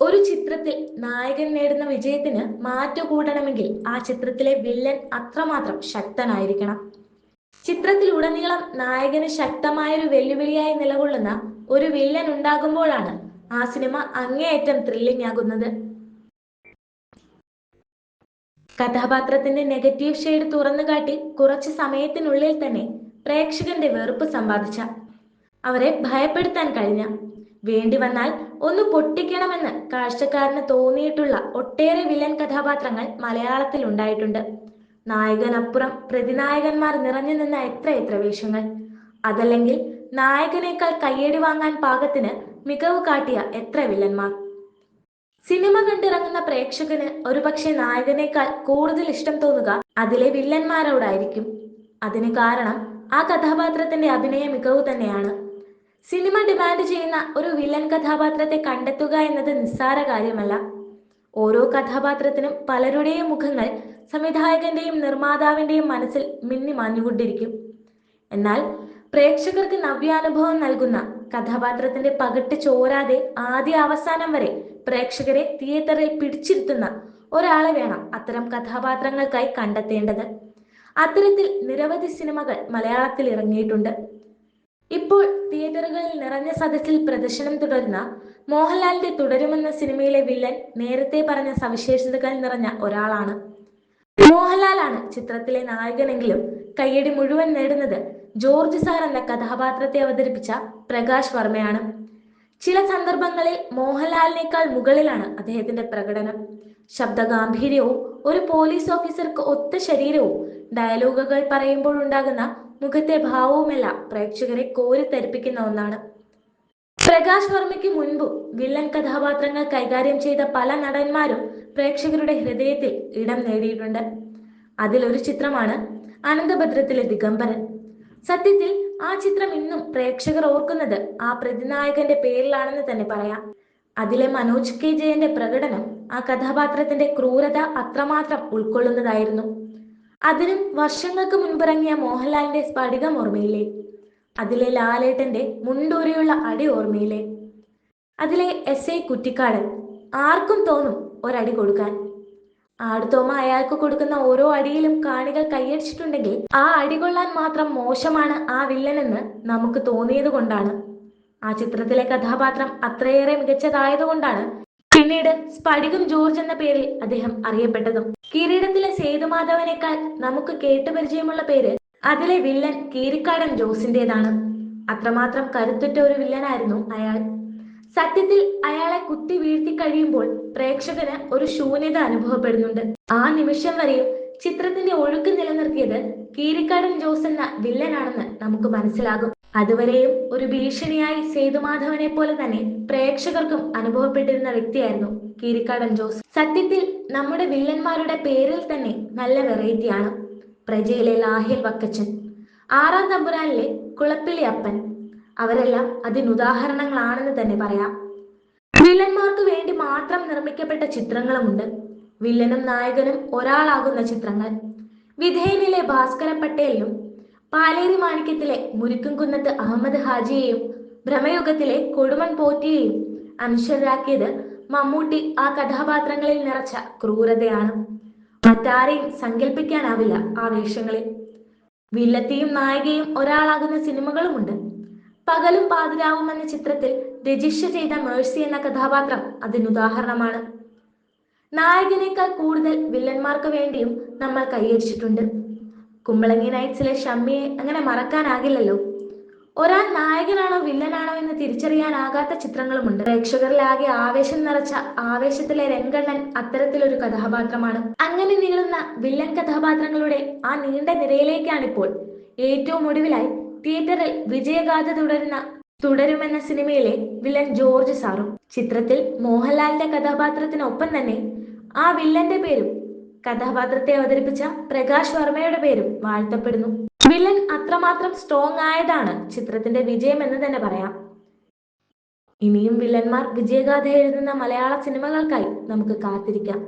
ഒരു ചിത്രത്തിൽ നായകൻ നേടുന്ന വിജയത്തിന് മാറ്റു കൂടണമെങ്കിൽ ആ ചിത്രത്തിലെ വില്ലൻ അത്രമാത്രം ശക്തനായിരിക്കണം. ചിത്രത്തിൽ ചിത്രത്തിലുടനീളം നായകന് ശക്തമായൊരു വെല്ലുവിളിയായി നിലകൊള്ളുന്ന ഒരു വില്ലൻ ഉണ്ടാകുമ്പോഴാണ് ആ സിനിമ അങ്ങേയറ്റം ത്രില്ലിംഗ് ആകുന്നത് കഥാപാത്രത്തിന്റെ നെഗറ്റീവ് ഷെയ്ഡ് തുറന്നു കാട്ടി കുറച്ച് സമയത്തിനുള്ളിൽ തന്നെ പ്രേക്ഷകന്റെ വെറുപ്പ് സമ്പാദിച്ച. അവരെ ഭയപ്പെടുത്താൻ കഴിഞ്ഞ വേണ്ടി വന്നാൽ ഒന്ന് പൊട്ടിക്കണമെന്ന് കാഴ്ചക്കാരന് തോന്നിയിട്ടുള്ള ഒട്ടേറെ വില്ലൻ കഥാപാത്രങ്ങൾ മലയാളത്തിൽ ഉണ്ടായിട്ടുണ്ട്. നായകനപ്പുറം പ്രതിനായകന്മാർ നിറഞ്ഞു നിന്ന എത്ര എത്ര വേഷങ്ങൾ. അതല്ലെങ്കിൽ നായകനേക്കാൾ കയ്യടി വാങ്ങാൻ പാകത്തിന് മികവ് കാട്ടിയ എത്ര വില്ലന്മാർ. സിനിമ കണ്ടിറങ്ങുന്ന പ്രേക്ഷകന് ഒരുപക്ഷെ നായകനേക്കാൾ കൂടുതൽ ഇഷ്ടം തോന്നുക അതിലെ വില്ലന്മാരോടായിരിക്കും. അതിന് കാരണം ആ കഥാപാത്രത്തിന്റെ അഭിനയ മികവ് തന്നെയാണ്. സിനിമ ഡിമാൻഡ് ചെയ്യുന്ന ഒരു വില്ലൻ കഥാപാത്രത്തെ കണ്ടെത്തുക എന്നത് നിസ്സാര കാര്യമല്ല. ഓരോ കഥാപാത്രത്തിനും പലരുടെയും മുഖങ്ങൾ സംവിധായകന്റെയും നിർമ്മാതാവിന്റെയും മനസ്സിൽ മിന്നി മാഞ്ഞുകൊണ്ടിരിക്കും. എന്നാൽ പ്രേക്ഷകർക്ക് നവ്യാനുഭവം നൽകുന്ന കഥാപാത്രത്തിന്റെ പകിട്ട് ചോരാതെ ആദ്യ അവസാനം വരെ പ്രേക്ഷകരെ തിയേറ്ററിൽ പിടിച്ചിരുത്തുന്ന ഒരാളെ വേണം അത്തരം കഥാപാത്രങ്ങൾക്കായി കണ്ടെത്തേണ്ടത്. അത്തരത്തിൽ നിരവധി സിനിമകൾ മലയാളത്തിൽ ഇറങ്ങിയിട്ടുണ്ട്. ഇപ്പോൾ തിയേറ്ററുകളിൽ നിറഞ്ഞ സദസ്സിൽ പ്രദർശനം തുടരുന്ന മോഹൻലാലിന്റെ തുടരുമെന്ന സിനിമയിലെ വില്ലൻ നേരത്തെ പറഞ്ഞ സവിശേഷതകൾ നിറഞ്ഞ ഒരാളാണ്. മോഹൻലാലാണ് ചിത്രത്തിലെ നായകനെങ്കിലും കയ്യടി മുഴുവൻ നേടുന്നത് ജോർജ് സാർ എന്ന കഥാപാത്രത്തെ അവതരിപ്പിച്ച പ്രകാശ് വർമ്മയാണ്. ചില സന്ദർഭങ്ങളിൽ മോഹൻലാലിനേക്കാൾ മുകളിലാണ് അദ്ദേഹത്തിന്റെ പ്രകടനം. ശബ്ദഗാംഭീര്യവും ഒരു പോലീസ് ഓഫീസർക്ക് ഒത്ത ശരീരവും ഡയലോഗുകൾ പറയുമ്പോഴുണ്ടാകുന്ന മുഖത്തെ ഭാവവുമെല്ലാം പ്രേക്ഷകരെ കോരിത്തരിപ്പിക്കുന്ന ഒന്നാണ്. പ്രകാശ് വർമ്മയ്ക്ക് മുൻപും വില്ലൻ കഥാപാത്രങ്ങൾ കൈകാര്യം ചെയ്ത പല നടന്മാരും പ്രേക്ഷകരുടെ ഹൃദയത്തിൽ ഇടം നേടിയിട്ടുണ്ട്. അതിലൊരു ചിത്രമാണ് അനന്തഭദ്രത്തിലെ ദിഗംബരൻ. സത്യത്തിൽ ആ ചിത്രം ഇന്നും പ്രേക്ഷകർ ഓർക്കുന്നത് ആ പ്രതിനായകന്റെ പേരിലാണെന്ന് തന്നെ പറയാം. അതിലെ മനോജ് കെ ജയന്റെ പ്രകടനം ആ കഥാപാത്രത്തിന്റെ ക്രൂരത അത്രമാത്രം ഉൾക്കൊള്ളുന്നതായിരുന്നു. അതിനും വർഷങ്ങൾക്ക് മുൻപിറങ്ങിയ മോഹൻലാലിന്റെ സ്ഫടികം ഓർമ്മയില്ലേ? അതിലെ ലാലേട്ടന്റെ മുണ്ടൂരിയുള്ള അടി ഓർമ്മയില്ലേ? അതിലെ എസ് ഐ കുറ്റിക്കാടൻ ആർക്കും തോന്നും ഒരടി കൊടുക്കാൻ. ആടുത്തോമ അയാൾക്ക് കൊടുക്കുന്ന ഓരോ അടിയിലും കാണികൾ കൈയടിച്ചിട്ടുണ്ടെങ്കിൽ ആ അടി കൊള്ളാൻ മാത്രം മോശമാണ് ആ വില്ലനെന്ന് നമുക്ക് തോന്നിയത് കൊണ്ടാണ്. ആ ചിത്രത്തിലെ കഥാപാത്രം അത്രയേറെ മികച്ചതായതുകൊണ്ടാണ് പിന്നീട് സ്പടികം ജോർജ് എന്ന പേരിൽ അദ്ദേഹം അറിയപ്പെട്ടതും. കിരീടത്തിലെ സേതുമാധവനേക്കാൾ നമുക്ക് കേട്ടുപരിചയമുള്ള പേര് അതിലെ വില്ലൻ കീരിക്കാടൻ ജോസിന്റേതാണ്. അത്രമാത്രം കരുത്തുറ്റ ഒരു വില്ലനായിരുന്നു അയാൾ. സത്യത്തിൽ അയാളെ കുത്തി വീഴ്ത്തി കഴിയുമ്പോൾ പ്രേക്ഷകന് ഒരു ശൂന്യത അനുഭവപ്പെടുന്നുണ്ട്. ആ നിമിഷം വരെയും ചിത്രത്തിന്റെ ഒഴുക്ക് നിലനിർത്തിയത് കീരിക്കാടൻ ജോസ് എന്ന വില്ലനാണെന്ന് നമുക്ക് മനസ്സിലാകും. അതുവരെയും ഒരു ഭീഷണിയായി സേതുമാധവനെ പോലെ തന്നെ പ്രേക്ഷകർക്കും അനുഭവപ്പെട്ടിരുന്ന വ്യക്തിയായിരുന്നു. കീരിക്കാടൻ ജോസ്. സത്യത്തിൽ നമ്മുടെ വില്ലന്മാരുടെ പേരിൽ തന്നെ നല്ല വെറൈറ്റിയാണ് പ്രജയിലെ ലാഹിൽ വക്കച്ചൻ ആറാം തമ്പുരാനിലെ കുളപ്പിള്ളി അപ്പൻ. അവരെല്ലാം അതിനുദാഹരണങ്ങളാണെന്ന് തന്നെ പറയാം. വില്ലന്മാർക്ക് വേണ്ടി മാത്രം നിർമ്മിക്കപ്പെട്ട ചിത്രങ്ങളുമുണ്ട്. വില്ലനും നായകനും ഒരാളാകുന്ന ചിത്രങ്ങൾ. വിധേയനിലെ ഭാസ്കര പട്ടേലും പാലേരി മാണിക്യത്തിലെ മുരുക്കുംകുന്നത്ത് അഹമ്മദ് ഹാജിയെയും ഭ്രമയുഗത്തിലെ കൊടുമൺ പോറ്റിയെയും അനശ്വരാക്കിയത് മമ്മൂട്ടി ആ കഥാപാത്രങ്ങളിൽ നിറച്ച ക്രൂരതയാണ്. മറ്റാരെയും സങ്കല്പിക്കാനാവില്ല ആ വേഷങ്ങളിൽ വില്ലത്തിയും നായികയും ഒരാളാകുന്ന സിനിമകളുമുണ്ട്. പകലും പാതിരാവും എന്ന ചിത്രത്തിൽ രജിസ്റ്റർ ചെയ്ത മേഴ്സി എന്ന കഥാപാത്രം അതിനുദാഹരണമാണ് നായകനേക്കാൾ കൂടുതൽ വില്ലന്മാർക്ക് വേണ്ടിയും നമ്മൾ കൈയടിച്ചിട്ടുണ്ട്. കുമ്പളങ്ങി നൈറ്റ്സിലെ ഷമ്മിയെ അങ്ങനെ മറക്കാനാകില്ലല്ലോ. ഒരാൾ നായകനാണോ വില്ലനാണോ എന്ന് തിരിച്ചറിയാനാകാത്ത ചിത്രങ്ങളുമുണ്ട്. പ്രേക്ഷകരിലാകെ ആവേശം നിറച്ച ആവേശത്തിലെ രംഗണ്ണൻ അത്തരത്തിലൊരു കഥാപാത്രമാണ്. അങ്ങനെ നീളുന്ന വില്ലൻ കഥാപാത്രങ്ങളുടെ ആ നീണ്ട നിരയിലേക്കാണിപ്പോൾ ഏറ്റവും ഒടുവിലായി തിയേറ്ററിൽ വിജയഗാഥ തുടരുന്ന തുടരുമെന്ന സിനിമയിലെ വില്ലൻ ജോർജ് സാറും. ചിത്രത്തിൽ മോഹൻലാലിന്റെ കഥാപാത്രത്തിനൊപ്പം തന്നെ ആ വില്ലന്റെ പേരും കഥാപാത്രത്തെ അവതരിപ്പിച്ച പ്രകാശ് വർമ്മയുടെ പേരും വാഴ്ത്തപ്പെടുന്നു. വില്ലൻ അത്രമാത്രം സ്ട്രോങ് ആയതാണ്. ചിത്രത്തിന്റെ വിജയം എന്ന് തന്നെ പറയാം. ഇനിയും വില്ലന്മാർ വിജയഗാഥ എഴുതുന്ന മലയാള സിനിമകൾക്കായി നമുക്ക് കാത്തിരിക്കാം.